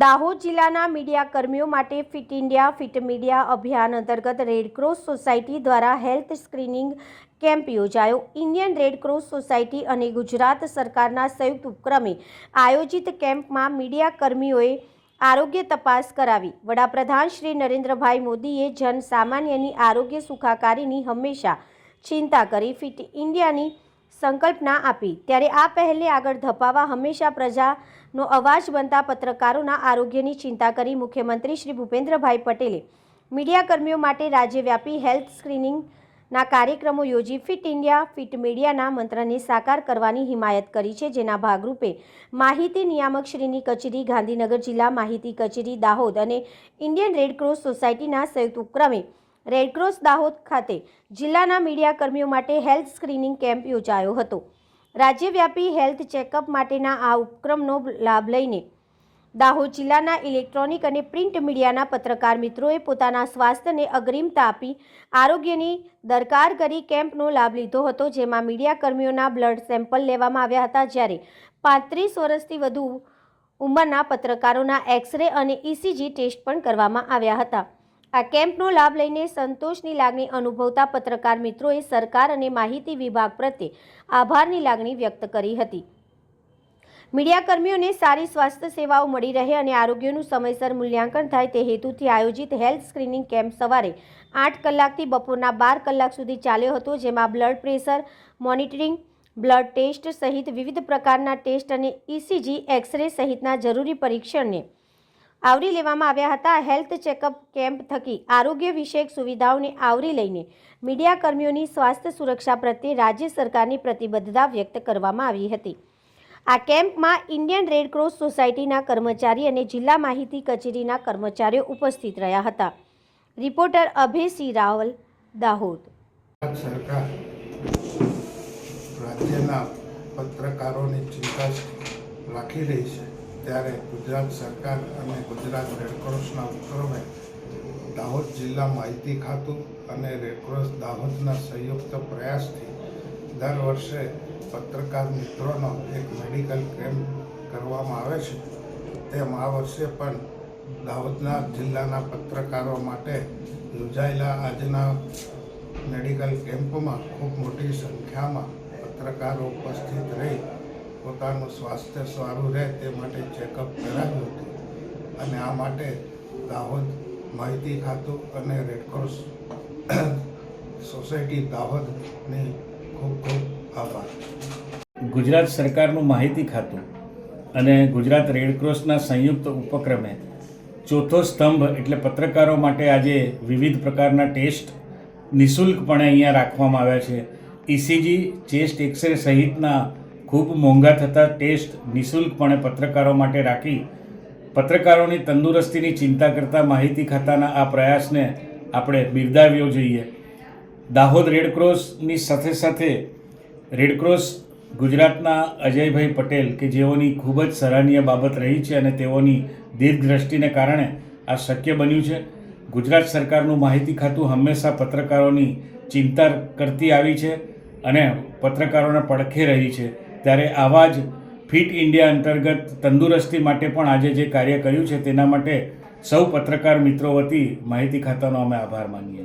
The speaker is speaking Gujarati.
દાહોદ જિલ્લાના મીડિયા કર્મીઓ માટે ફિટ ઇન્ડિયા, ફિટ મીડિયા અભિયાન અંતર્ગત રેડક્રોસ સોસાયટી દ્વારા હેલ્થ સ્ક્રીનિંગ કેમ્પ યોજાયો. ઇન્ડિયન રેડક્રોસ સોસાયટી અને ગુજરાત સરકારના સંયુક્ત ઉપક્રમે આયોજિત કેમ્પમાં મીડિયા કર્મીઓએ આરોગ્ય તપાસ કરાવી. વડાપ્રધાન શ્રી નરેન્દ્રભાઈ મોદીએ જન સામાન્યની આરોગ્ય સુખાકારીની હંમેશા ચિંતા કરી. ફિટ ઇન્ડિયાની સંકલ્પના આપી. ત્યારે આ પહેલે આગળ ધપાવા હંમેશા પ્રજાનો અવાજ બનતા પત્રકારોના આરોગ્યની ચિંતા કરી મુખ્યમંત્રી શ્રી ભૂપેન્દ્રભાઈ પટેલે. મીડિયાકર્મીઓ માટે રાજ્યવ્યાપી હેલ્થ સ્ક્રીનિંગના કાર્યક્રમો યોજી ફિટ ઇન્ડિયા, ફિટ મીડિયાના મંત્રને સાકાર કરવાની હિમાયત કરી છે. જેના ભાગરૂપે માહિતી નિયામકશ્રીની કચેરી, ગાંધીનગર જિલ્લા માહિતી કચેરી, દાહોદ અને ઇન્ડિયન રેડક્રોસ સોસાયટીના સંયુક્ત ઉપક્રમે રેડક્રોસ દાહોદ ખાતે જિલ્લાના મીડિયાકર્મીઓ માટે હેલ્થ સ્ક્રીનિંગ કેમ્પ યોજાયો હતો. રાજ્યવ્યાપી હેલ્થ ચેકઅપ માટેના આ ઉપક્રમનો લાભ લઈને દાહોદ જિલ્લાના ઇલેક્ટ્રોનિક અને પ્રિન્ટ મીડિયાના પત્રકાર મિત્રોએ પોતાના સ્વાસ્થ્યને અગ્રિમતા આપી આરોગ્યની દરકાર કરી કેમ્પનો લાભ લીધો હતો, જેમાં મીડિયાકર્મીઓના બ્લડ સેમ્પલ લેવામાં આવ્યા હતા. જ્યારે પાંત્રીસ વર્ષથી વધુ ઉંમરના પત્રકારોના એક્સરે અને ઇસીજી ટેસ્ટ પણ કરવામાં આવ્યા હતા. આ કેમ્પનો લાભ લઈને સંતોષની લાગણી અનુભવતા પત્રકાર મિત્રોએ સરકાર અને માહિતી વિભાગ પ્રત્યે આભારની લાગણી વ્યક્ત કરી હતી. મીડિયાકર્મીઓને સારી સ્વાસ્થ્ય સેવાઓ મળી રહે અને આરોગ્યનું સમયસર મૂલ્યાંકન થાય તે હેતુથી આયોજિત હેલ્થ સ્ક્રીનિંગ કેમ્પ સવારે આઠ કલાકથી બપોરના બાર કલાક સુધી ચાલ્યો હતો, જેમાં blood pressure monitoring, blood test સહિત વિવિધ પ્રકારના ટેસ્ટ અને ઇસીજી એક્સરે સહિતના જરૂરી પરીક્ષણને આવરી લેવામાં આવ્યા હતા. હેલ્થ ચેકઅપ કેમ્પ થકી આરોગ્ય વિષયક સુવિધાઓને આવરી લઈને મીડિયાકર્મીઓની સ્વાસ્થ્ય સુરક્ષા પ્રત્યે રાજ્ય સરકારની પ્રતિબદ્ધતા વ્યક્ત કરવામાં આવી હતી. આ કેમ્પમાં ઇન્ડિયન રેડક્રોસ સોસાયટીના કર્મચારી અને જિલ્લા માહિતી કચેરીના કર્મચારીઓ ઉપસ્થિત રહ્યા હતા. રિપોર્ટર અભયસિંહ રાવલ, દાહોદ. સરકાર રાજ્યના પત્રકારોની ચિંતા રાખી રહી છે. ત્યારે ગુજરાત સરકાર અને ગુજરાત રેડક્રોસના ઉપક્રમે દાહોદ જિલ્લા માહિતી ખાતું અને રેડક્રોસ દાહોદના સંયુક્ત પ્રયાસથી દર વર્ષે પત્રકાર મિત્રોનો એક મેડિકલ કેમ્પ કરવામાં આવે છે. તેમ આ વર્ષે પણ દાહોદના જિલ્લાના પત્રકારો માટે યોજાયેલા આજના મેડિકલ કેમ્પમાં ખૂબ મોટી સંખ્યામાં પત્રકારો ઉપસ્થિત રહી પોતાનું સ્વાસ્થ્ય સારું રહે તે માટે ચેકઅપ કરાવ્યું હતું. અને આ માટે દાહોદ માહિતી ખાતું અને રેડક્રોસ સોસાયટી દાહોદની ખૂબ ખૂબ આભાર. ગુજરાત સરકારનું માહિતી ખાતું અને ગુજરાત રેડક્રોસના સંયુક્ત ઉપક્રમે ચોથો સ્તંભ એટલે પત્રકારો માટે આજે વિવિધ પ્રકારના ટેસ્ટ નિઃશુલ્કપણે અહીંયા રાખવામાં આવ્યા છે. ઇસીજી ચેસ્ટ એક્સરે સહિતના ખૂબ મોંઘા થતા ટેસ્ટ નિઃશુલ્કપણે પત્રકારો માટે રાખી પત્રકારોની તંદુરસ્તીની ચિંતા કરતા માહિતી ખાતાના આ પ્રયાસને આપણે બિરદાવ્યો જોઈએ. દાહોદ રેડક્રોસની સાથે સાથે રેડક્રોસ ગુજરાતના અજયભાઈ પટેલ કે જેઓની ખૂબ જ સરાહનીય બાબત રહી છે અને તેઓની દીર્ઘદ્રષ્ટિને કારણે આ શક્ય બન્યું છે. ગુજરાત સરકારનું માહિતી ખાતું હંમેશા પત્રકારોની ચિંતા કરતી આવી છે અને પત્રકારોને પડખે રહી છે. ત્યારે આવા જ ફિટ ઇન્ડિયા અંતર્ગત તંદુરસ્તી માટે પણ આજે જે કાર્ય કર્યું છે, તેના માટે સૌ પત્રકાર મિત્રો વતી માહિતી ખાતાનો અમે આભાર માનીએ છીએ.